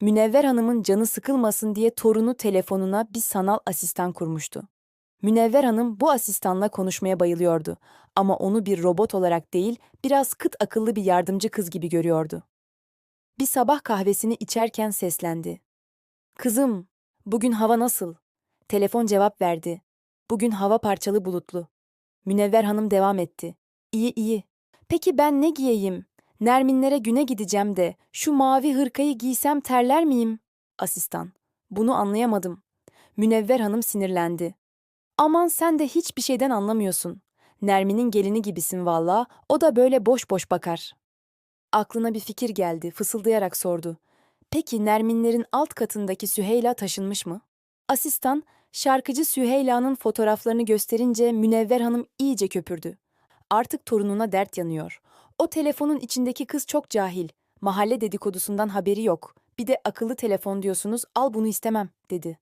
Münevver Hanım'ın canı sıkılmasın diye torunu telefonuna bir sanal asistan kurmuştu. Münevver Hanım bu asistanla konuşmaya bayılıyordu ama onu bir robot olarak değil, biraz kıt akıllı bir yardımcı kız gibi görüyordu. Bir sabah kahvesini içerken seslendi. Kızım, bugün hava nasıl? Telefon cevap verdi. Bugün hava parçalı bulutlu. Münevver Hanım devam etti. İyi iyi. Peki ben ne giyeyim? Nerminlere güne gideceğim de şu mavi hırkayı giysem terler miyim? Asistan. Bunu anlayamadım. Münevver Hanım sinirlendi. Aman sen de hiçbir şeyden anlamıyorsun. Nermin'in gelini gibisin valla, o da böyle boş boş bakar. Aklına bir fikir geldi, fısıldayarak sordu. Peki Nerminlerin alt katındaki Süheyla taşınmış mı? Asistan, şarkıcı Süheyla'nın fotoğraflarını gösterince Münevver Hanım iyice köpürdü. Artık torununa dert yanıyor. O telefonun içindeki kız çok cahil. Mahalle dedikodusundan haberi yok. Bir de akıllı telefon diyorsunuz, al bunu istemem, dedi.